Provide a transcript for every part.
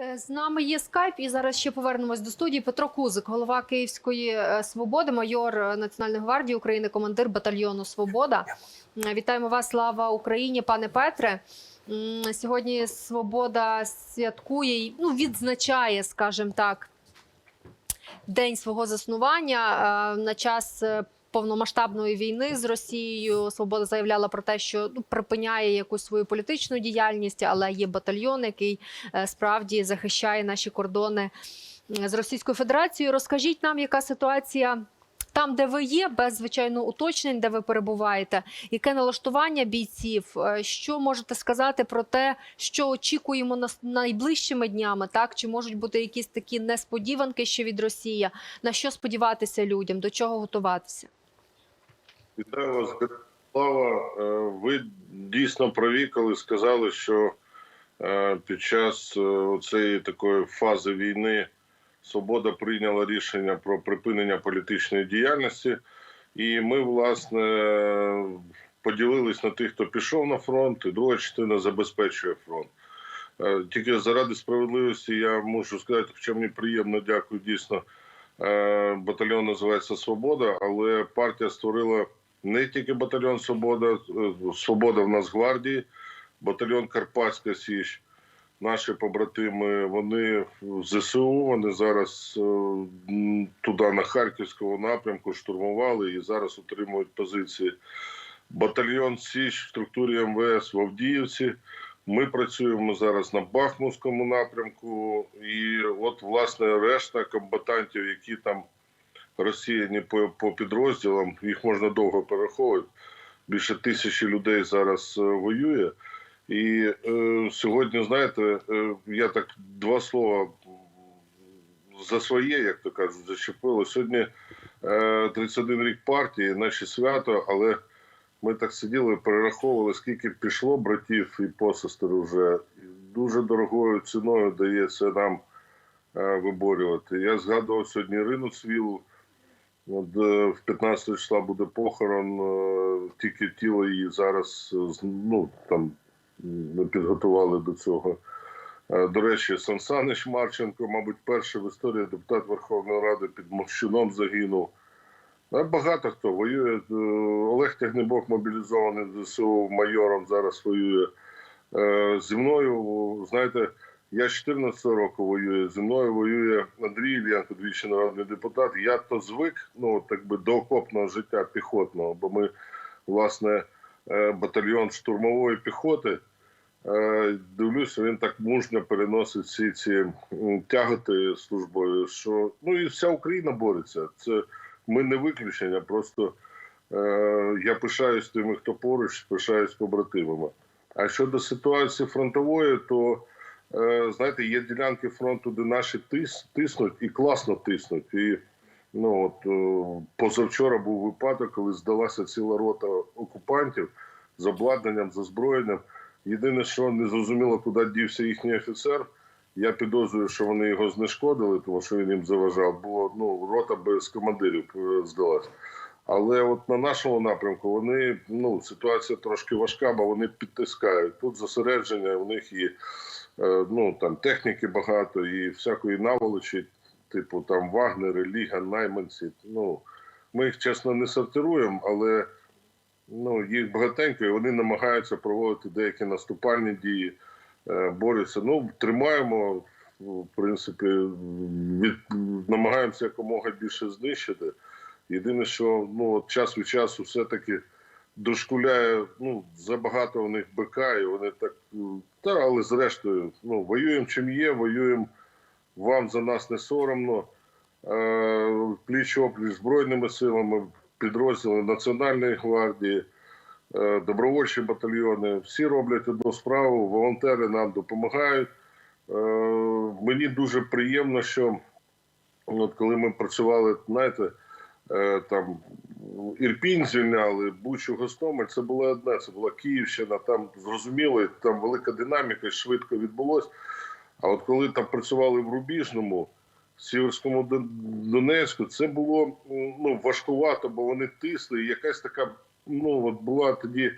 Е, З нами є скайп, і зараз ще повернемось до студії. Петро Кузик, голова Київської е, свободи, майор е, Національної гвардії України, командир батальйону Свобода. Вітаємо вас, слава Україні, пане Петре. Сьогодні Свобода святкує, ну відзначає, скажімо так, день свого заснування на час. Повномасштабної війни з Росією Свобода заявляла про те, що ну припиняє якусь свою політичну діяльність, але є батальйон, який е, справді захищає наші кордони з Російською Федерацією. Розкажіть нам, яка ситуація там, де ви є, без звичайно уточнень, де ви перебуваєте, яке налаштування бійців? Е, Що можете сказати про те, що очікуємо нас найближчими днями? Так чи можуть бути якісь такі несподіванки ще від Росії? На що сподіватися людям? До чого готуватися? Вітаю вас, Слава. Е, Ви дійсно праві, коли сказали, що е, під час е, цієї такої фази війни Свобода прийняла рішення про припинення політичної діяльності, і ми, власне, поділились на тих, хто пішов на фронт, і друга частина забезпечує фронт. Тільки заради справедливості я можу сказати, хоча мені приємно, дякую дійсно. Батальйон називається Свобода, але партія створила не тільки батальйон Свобода, е, Свобода в Нацгвардії, батальйон Карпатська Січ. Наші побратими, вони в ЗСУ, вони зараз е, туди на Харківському напрямку штурмували і зараз утримують позиції. Батальйон Січ в структурі МВС в Авдіївці. Ми працюємо зараз на Бахмутському напрямку, і от власне решта комбатантів, які там розсіяні по, по підрозділам, їх можна довго перераховувати. Більше тисячі людей зараз е, воює. І е, сьогодні, знаєте, е, я так два слова за своє, як то кажуть, зачепило. Сьогодні е, 31 рік партії, наші свято, але ми так сиділи, перераховували, скільки пішло братів і посестер вже. Дуже дорогою ціною дається нам е, виборювати. Я згадував сьогодні Ірину Цвілу. От, е, в 15 числа буде похорон, е, тільки тіло її зараз е, ну, там, підготували до цього. До речі, Сан Санич Марченко, мабуть, перший в історії депутат Верховної Ради під Мовщином загинув. Багато хто воює. Олег Тягнебок мобілізований ЗСУ майором, зараз воює зі мною. Знаєте, я з 14 року воюю. Зі мною воює Андрій Ільянко, двічі народний депутат. Я то звик, ну так би до окопного життя піхотного, бо ми, власне, е, батальйон штурмової піхоти. Е, Дивлюся, він так мужньо переносить всі ці тяготи службою, що ну і вся Україна бореться. Це ми не виключення. Просто е, я пишаюсь тими, хто поруч, пишаюсь побратимами. А щодо ситуації фронтової, то знаєте, є ділянки фронту, де наші тис, тиснуть і класно тиснуть. І ну от е, позавчора був випадок, коли здалася ціла рота окупантів з обладнанням, з озброєнням. Єдине, що не зрозуміло, куди дівся їхній офіцер. Я підозрюю, що вони його знешкодили, тому що він їм заважав. Було ну рота без командирів е, здалась. Але от на нашому напрямку вони ну ситуація трошки важка, бо вони підтискають. Тут зосередження у них е, ну там техніки багато, і всякої наволочі, типу там Вагнери, Ліга, найманці. Ну ми їх чесно не сортируємо, але ну їх багатенько, і вони намагаються проводити деякі наступальні дії, е, борються. Ну тримаємо. В принципі, від намагаємося якомога більше знищити. Єдине, що ну от час від часу все-таки дошкуляє, ну забагато у них БК, і вони так м, та але зрештою, ну воюємо чим є, воюємо вам за нас не соромно. Е, пліч опліч збройними силами, підрозділи Національної гвардії, е, добровольчі батальйони. Всі роблять одну справу, волонтери нам допомагають. Е, мені дуже приємно, що от коли ми працювали, знаєте, там Ірпінь звільняли, Бучу, Гостомель, це було одне, це була Київщина, там зрозуміло, там велика динаміка, швидко відбулось. А от коли там працювали в Рубіжному, в Сіверському Донецьку, це було ну, важкувато, бо вони тисли, і якась така, ну от була тоді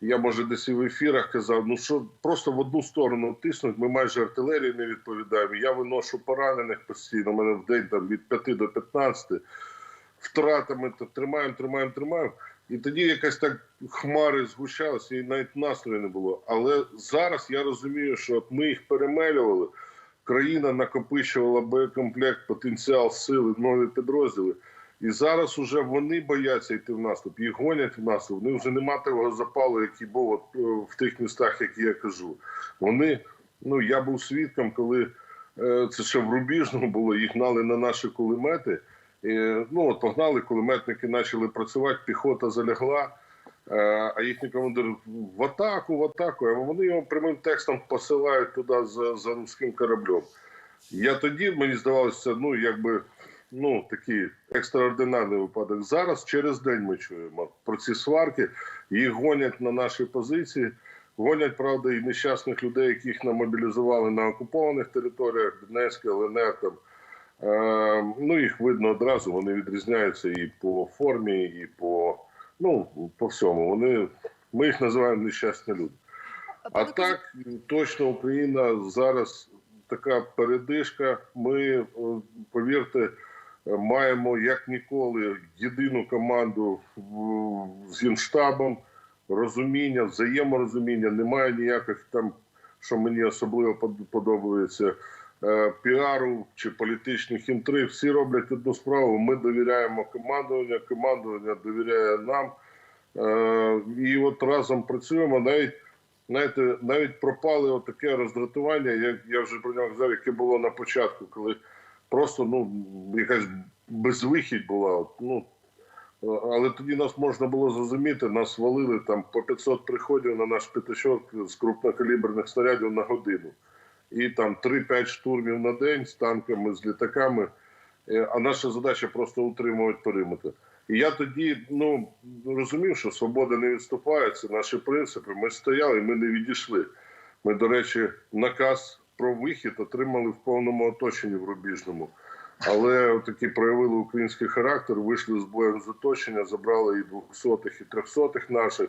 Я може десь і в ефірах казав, ну що просто в одну сторону тиснуть. Ми майже артилерії не відповідаємо. Я виношу поранених постійно. У мене в день там від 5 до 15 втратами то тримаємо, тримаємо, тримаємо. І тоді якась так хмари згущалися, і навіть настрою не було. Але зараз я розумію, що от ми їх перемелювали. Країна накопичувала боєкомплект, потенціал, сили, нові підрозділи. І зараз уже вони бояться йти в наступ, їх гонять в наступ. Вони вже нема того запалу, який був от, е, в тих містах, які я кажу. Вони, ну я був свідком, коли е, це ще в Рубіжному було, їх гнали на наші кулемети. Ну от погнали, кулеметники почали працювати, піхота залягла. Е, А їхній командир в атаку, в атаку. А вони його прямим текстом посилають туди за, за руським кораблем. Я тоді мені здавалося, ну якби ну такий екстраординарний випадок. Зараз через день ми чуємо про ці сварки. Їх гонять на наші позиції. Гонять, правда, і нещасних людей, яких нам мобілізували на окупованих територіях, Донецька, ЛНР. Там. Е, ну, їх видно одразу, вони відрізняються і по формі, і по, ну, по всьому. Вони, ми їх називаємо нещасні люди. А так точно Україна зараз така передишка. Ми е, повірте, е, маємо як ніколи єдину команду з генштабом, розуміння, взаєморозуміння. Немає ніяких там, що мені особливо под- подобається. Е, Піару чи політичних інтриг, всі роблять одну справу. Ми довіряємо командуванню, командування довіряє нам. Е, І от разом працюємо. Навіть знаєте, навіть пропали таке роздратування, як я вже про нього казав, яке було на початку, коли просто ну якась безвихідь була. Ну але тоді нас можна було зрозуміти, нас валили там по 500 приходів на наш п'ятачок з крупнокаліберних снарядів на годину. І там 3-5 штурмів на день з танками, з літаками. Е, А наша задача просто утримувати периметр. І я тоді ну розумів, що свобода не відступає, це наші принципи. Ми стояли, ми не відійшли. Ми, до речі, наказ про вихід отримали в повному оточенні в Рубіжному. Але таки проявили український характер, вийшли з боєм з оточення, забрали і двохсотих, і трьохсотих наших.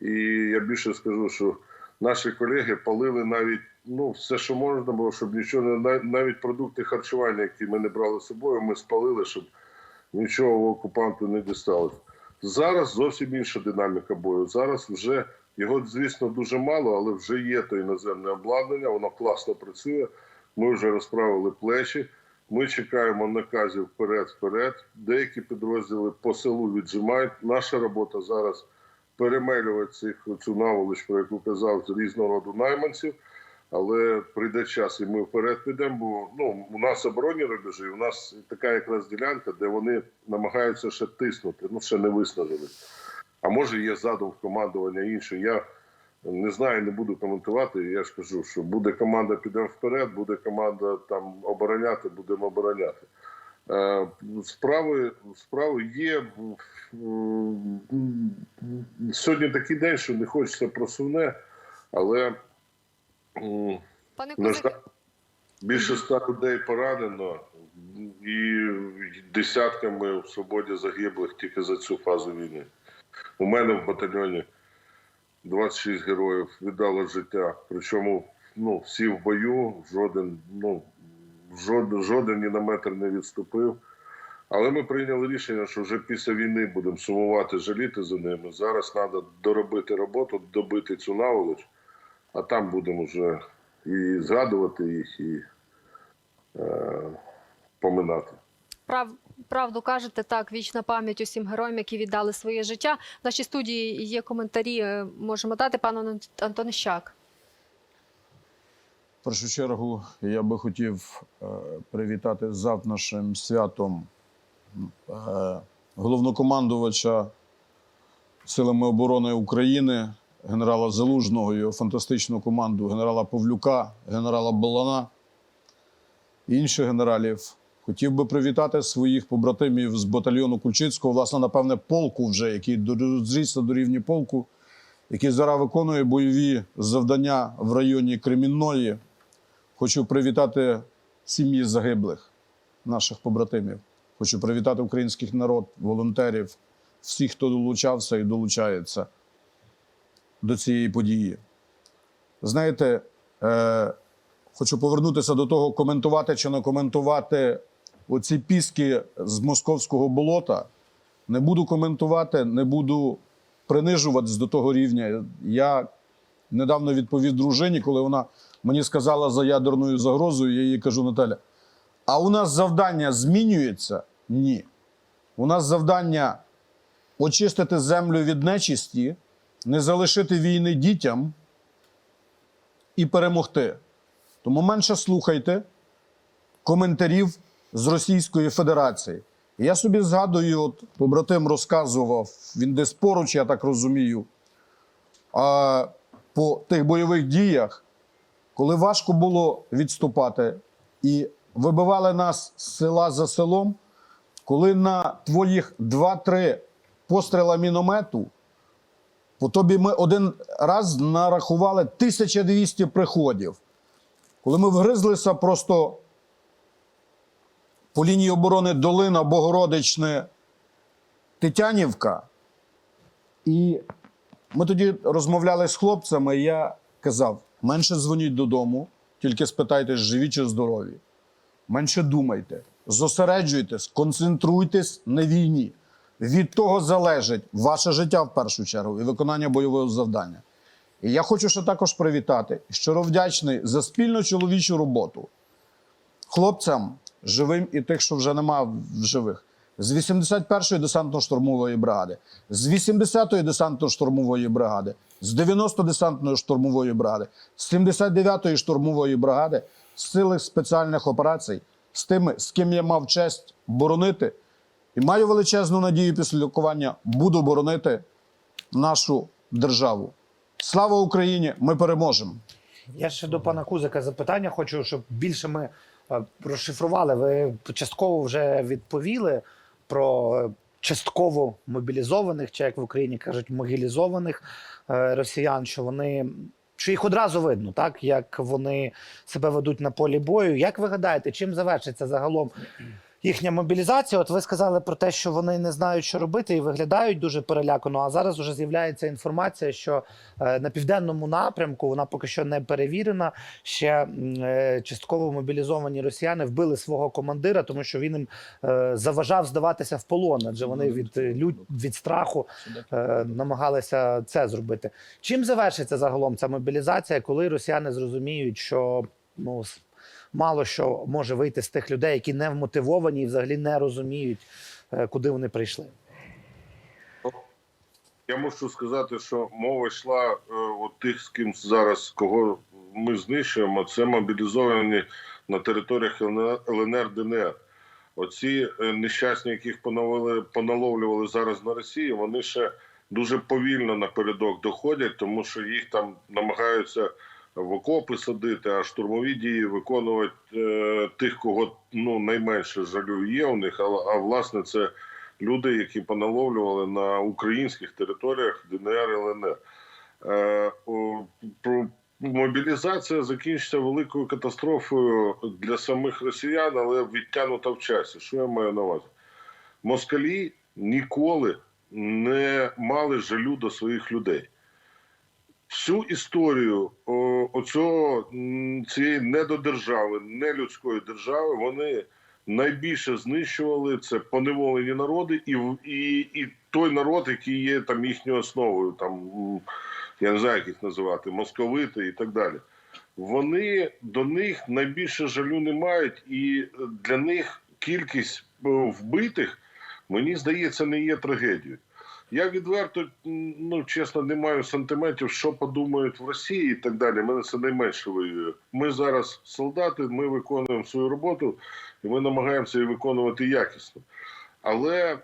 І я більше скажу, що наші колеги палили навіть ну все, що можна було, щоб нічого не нав- навіть продукти харчування, які ми не брали з собою, ми спалили, щоб нічого окупанту не дісталося. Зараз зовсім інша динаміка бою. Зараз вже його, звісно, дуже мало, але вже є то іноземне обладнання, воно класно працює. Ми вже розправили плечі. Ми чекаємо наказів вперед-вперед. Деякі підрозділи по селу віджимають. Наша робота зараз перемелювати цих цю наволоч, про яку казав, з різного роду найманців. Але прийде час, і ми вперед підемо. Бо ну у нас оборонні рубежі, у нас така якраз ділянка, де вони намагаються ще тиснути. Ну ще не виснажили. А може є задум командування інше. Я не знаю, не буду коментувати. Я ж кажу, що буде команда, підемо вперед, буде команда там обороняти, будемо обороняти. Е, Справи, справи є. Сьогодні такий день, що не хочеться про сумне, але пане Козак, більше ста людей поранено і десятками в свободі загиблих тільки за цю фазу війни. У мене в батальйоні 26 героїв віддало життя. Причому ну, всі в бою, жоден, ну, жоден, жоден ні на метр не відступив. Але ми прийняли рішення, що вже після війни будемо сумувати, жаліти за ними. Зараз треба доробити роботу, добити цю наволоч, а там будемо вже і згадувати їх, і е, поминати. прав, правду кажете, так, вічна пам'ять усім героям, які віддали своє життя. В нашій студії є коментарі, е, можемо дати пан Антон- Антонищак. В першу чергу я би хотів е, привітати з завтрашнім святом е, головнокомандувача Силами оборони України, генерала Залужного, його фантастичну команду, генерала Павлюка, генерала Балана і інших генералів. Хотів би привітати своїх побратимів з батальйону Кульчицького, власне, напевне, полку вже, який зрісся до рівні полку, який зараз виконує бойові завдання в районі Кремінної. Хочу привітати сім'ї загиблих наших побратимів. Хочу привітати український народ, волонтерів, всіх, хто долучався і долучається. До цієї події. Знаєте, е, хочу повернутися до того, коментувати чи не коментувати оці піски з московського болота. Не буду коментувати, не буду принижуватись до того рівня. Я недавно відповів дружині, коли вона мені сказала за ядерною загрозою, я їй кажу, Наталя, а у нас завдання змінюється? Ні. У нас завдання очистити землю від нечисті, не залишити війни дітям і перемогти. Тому менше слухайте коментарів з Російської Федерації. Я собі згадую, от побратим розказував, він десь поруч, я так розумію, а, по тих бойових діях, коли важко було відступати, і вибивали нас з села за селом, коли на твоїх 2-3 постріла міномету, по тобі ми один раз нарахували 1200 приходів. Коли ми вгризлися просто по лінії оборони Долина, Богородичне, Тетянівка, і ми тоді розмовляли з хлопцями, і я казав: менше дзвоніть додому, тільки спитайте, живі чи здорові. Менше думайте, зосереджуйтесь, концентруйтесь на війні. Від того залежить ваше життя в першу чергу і виконання бойового завдання. І я хочу ще також привітати, щиро вдячний за спільну чоловічу роботу хлопцям живим і тих, що вже нема в живих. З 81-ї десантно-штурмової бригади, з 80-ї десантно-штурмової бригади, з 90 десантної штурмової бригади, з 79-ї штурмової бригади, з сили спеціальних операцій, з тими, з ким я мав честь боронити. І маю величезну надію після лікування буду боронити нашу державу. Слава Україні! Ми переможемо! Я ще до пана Кузика запитання хочу, щоб більше ми е, розшифрували. Ви частково вже відповіли про е, частково мобілізованих, чи як в Україні кажуть, могілізованих е, росіян, що вони. Що їх одразу видно, так як вони себе ведуть на полі бою. Як ви гадаєте, чим завершиться загалом їхня мобілізація? От ви сказали про те, що вони не знають, що робити, і виглядають дуже перелякано. А зараз вже з'являється інформація, що е, на південному напрямку вона поки що не перевірена. Ще е, частково мобілізовані росіяни вбили свого командира, тому що він їм е, заважав здаватися в полон, адже вони від лють від страху намагалися це зробити. Чим завершиться загалом ця мобілізація, коли росіяни зрозуміють, що ну мало що може вийти з тих людей, які не вмотивовані і взагалі не розуміють, е, куди вони прийшли? Я мушу сказати, що мова йшла е, от тих, з ким зараз кого ми знищуємо, це мобілізовані на територіях ЛНР, ДНР. Оці е, нещасні, яких поновили, поналовлювали зараз на Росії, вони ще дуже повільно напередок доходять, тому що їх там намагаються в окопи садити, а штурмові дії виконувати е, тих, кого ну найменше жалю є у них. А, а власне це люди, які поналовлювали на українських територіях ДНР і ЛНР. Е, про- Мобілізація закінчиться великою катастрофою для самих росіян, але відтягнута в часі. Що я маю на увазі? Москалі ніколи не мали жалю до своїх людей. Всю історію оцього, цієї недодержави, нелюдської держави, вони найбільше знищували це поневолені народи і, і, і той народ, який є там їхньою основою, там я не знаю, як їх називати, московити і так далі. Вони до них найбільше жалю не мають, і для них кількість вбитих, мені здається, не є трагедією. Я відверто, ну чесно, не маю сантиметрів, що подумають в Росії і так далі. Мене це найменше воює. Ми зараз солдати, ми виконуємо свою роботу, і ми намагаємося її виконувати якісно. Але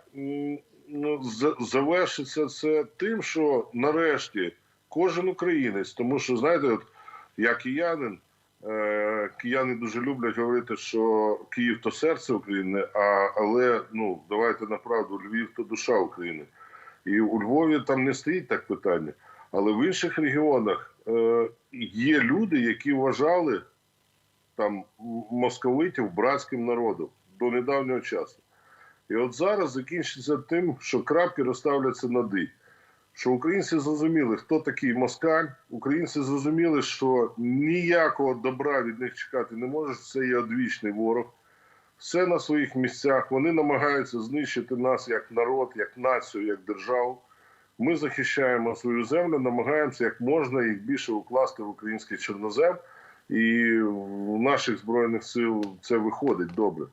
ну, завершиться це тим, що нарешті кожен українець, тому що знаєте, от я киянин, е, кияни дуже люблять говорити, що Київ то серце України, а, але ну давайте на правду, Львів то душа України. І у Львові там не стоїть так питання. Але в інших регіонах е, є люди, які вважали там московитів братським народом до недавнього часу. І от зараз закінчиться тим, що крапки розставляться над «і». що українці зрозуміли, хто такий москаль. Українці зрозуміли, що ніякого добра від них чекати не може. Це є одвічний ворог. Все на своїх місцях. Вони намагаються знищити нас як народ, як націю, як державу. Ми захищаємо свою землю, намагаємося як можна їх більше укласти в український чорнозем, і в наших збройних сил це виходить добре.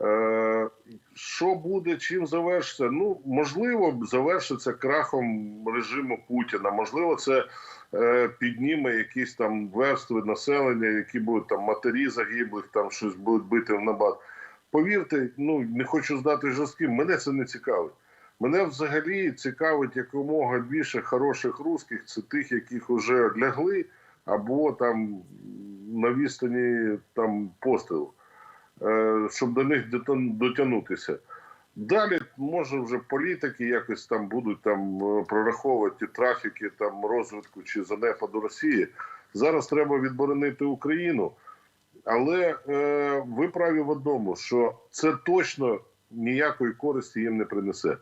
Е, що буде, чим завершиться? Ну, можливо, завершиться крахом режиму Путіна. Можливо, це е, підніме якісь там верстви населення, які будуть там матері загиблих, там щось будуть бити в набат. Повірте, ну не хочу здати жорстким. Мене це не цікавить. Мене взагалі цікавить якомога більше хороших русських, це тих, яких вже лягли, або там на відстані там пострілу, щоб до них дотягнутися. Далі може вже політики якось там будуть там е, прораховувати трафіки там розвитку чи занепаду Росії. Зараз треба відборонити Україну. Але е, ви праві в одному, що це точно ніякої користі їм не принесе.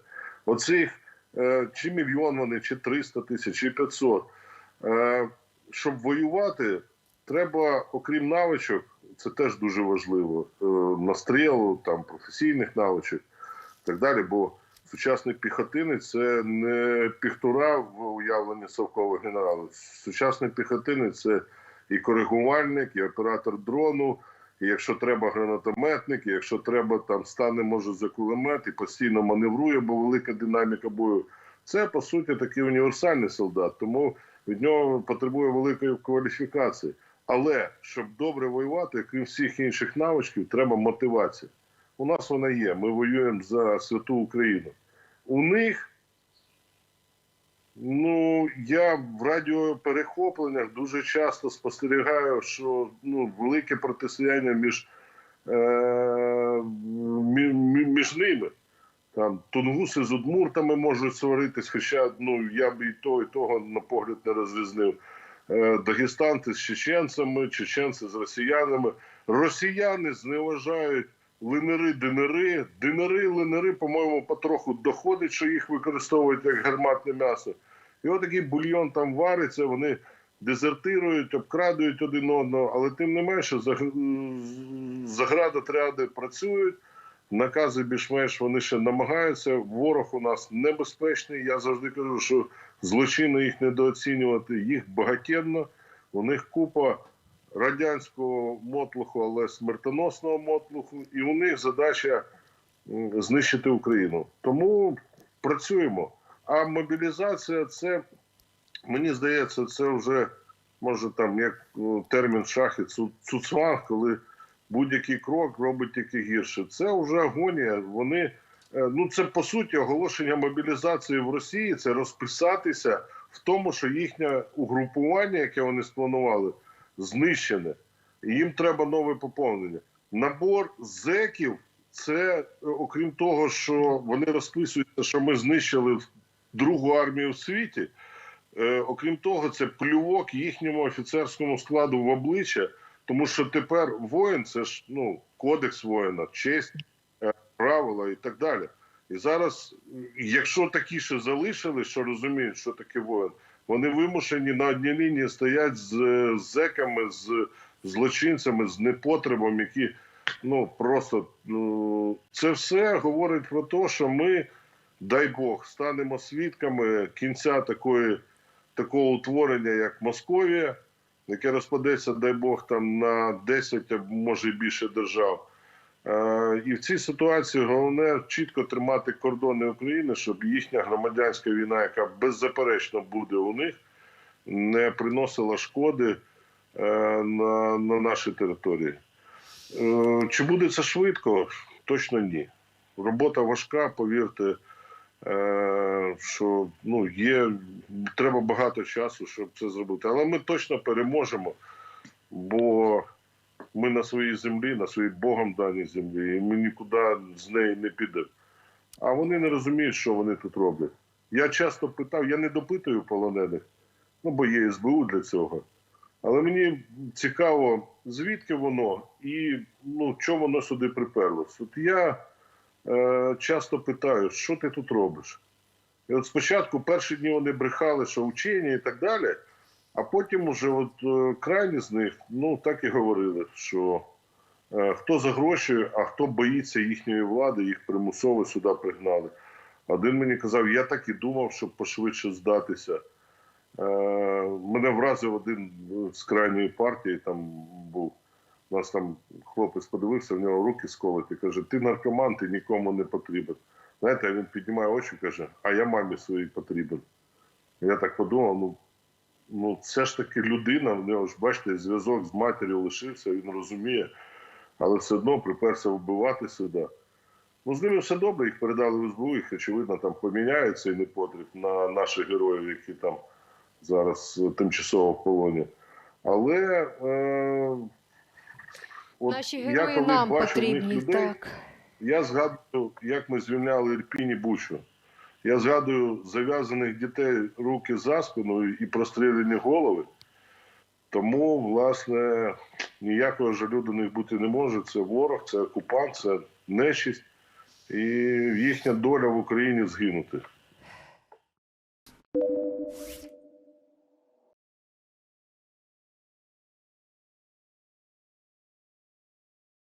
Оцих е, чи мільйон вони, чи 300 тисяч, чи 500. Е, щоб воювати, треба, окрім навичок, це теж дуже важливо. Е, настрілу, там професійних навичок і так далі. Бо сучасний піхотинець це не піхтура в уявленні совкових генералів. Сучасний піхотинець це і коригувальник, і оператор дрону, і якщо треба гранатометник, і якщо треба, там стане може за кулемет і постійно маневрує, бо велика динаміка бою. Це по суті такий універсальний солдат, тому від нього потребує великої кваліфікації. Але щоб добре воювати, крім всіх інших навичків, треба мотивація. У нас вона є. Ми воюємо за святу Україну. У них Ну, я в радіоперехопленнях дуже часто спостерігаю, що ну, велике протистояння між, е, мі- мі- між ними. Там тунгуси з удмуртами можуть сваритись, хоча ну, я б і того, і того на погляд не розрізнив. Е, дагестанці з чеченцями, чеченці з росіянами. Росіяни зневажають линери, динери. Динери, линери, по-моєму, потроху доходить, що їх використовують як гарматне м'ясо. І отакий бульйон там вариться, вони дезертирують, обкрадують один одного, але тим не менше заг- заградотряди працюють, накази більш-менш вони ще намагаються. Ворог у нас небезпечний. Я завжди кажу, що злочинно їх недооцінювати, їх багатенно, у них купа радянського мотлуху, але смертоносного мотлуху, і у них задача знищити Україну. Тому працюємо. А мобілізація це, мені здається, це вже може там як термін шахи цу- цуцванг, коли будь-який крок робить тільки гірше. Це вже агонія. Вони ну це по суті оголошення мобілізації в Росії. Це розписатися в тому, що їхнє угрупування, яке вони спланували, знищене. І їм треба нове поповнення. Набор зеків це е, окрім того, що вони розписуються, що ми знищили другу армію в світі. Е, окрім того, це плювок їхньому офіцерському складу в обличчя, тому що тепер воїн це ж ну кодекс воїна, честь, е, правила і так далі. І зараз, якщо такі ще залишили, що розуміють, що таке воїн, вони вимушені на одній лінії стоять з, зеками, з злочинцями, з непотребом, які ну просто ну, це все говорить про те, що ми, дай Бог, станемо свідками кінця такої, такого утворення, як Московія, яке розпадеться, дай Бог, там на 10, а може більше держав. Е, і в цій ситуації головне чітко тримати кордони України, щоб їхня громадянська війна, яка беззаперечно буде у них, не приносила шкоди е, на, на нашій території. Е, Чи буде це швидко? Точно ні. Робота важка, повірте, що ну, є, треба багато часу, щоб це зробити. Але ми точно переможемо, бо ми на своїй землі, на своїй Богом даній землі, і ми нікуди з неї не підемо. А вони не розуміють, що вони тут роблять. Я часто питав, я не допитую полонених, ну бо є СБУ для цього. Але мені цікаво, звідки воно і ну, чому воно сюди приперлось. От я е, часто питаю, що ти тут робиш? І от спочатку перші дні вони брехали, що вчені і так далі, а потім уже от е, крайні з них ну так і говорили, що е, хто за гроші, а хто боїться їхньої влади, їх примусово сюди пригнали. Один мені казав, я так і думав, щоб пошвидше здатися. Е, мене вразив один з крайньої партії, там був. У нас там хлопець подивився, в нього руки сколоті, каже, ти наркоман, ти нікому не потрібен. Знаєте, він піднімає очі і каже, а я мамі своїй потрібен. Я так подумав, ну, ну це ж таки людина, в нього ж, бачите, зв'язок з матір'ю лишився, він розуміє, але все одно приперся вбивати сюди. Ну, з ними все добре, їх передали в СБУ, їх, очевидно, там поміняють цей непотріб на наших героїв, які там зараз е, тимчасово в полоні. Але е, от Наші я герої коли нам бачу них потрібні. людей, Так. я згадую, як ми звільняли Ірпінь і Бучу. Я згадую зав'язаних дітей руки за спиною і простріляні голови. Тому, власне, ніякого жалю до них бути не може. Це ворог, це окупант, це нечисть. І їхня доля в Україні згинути.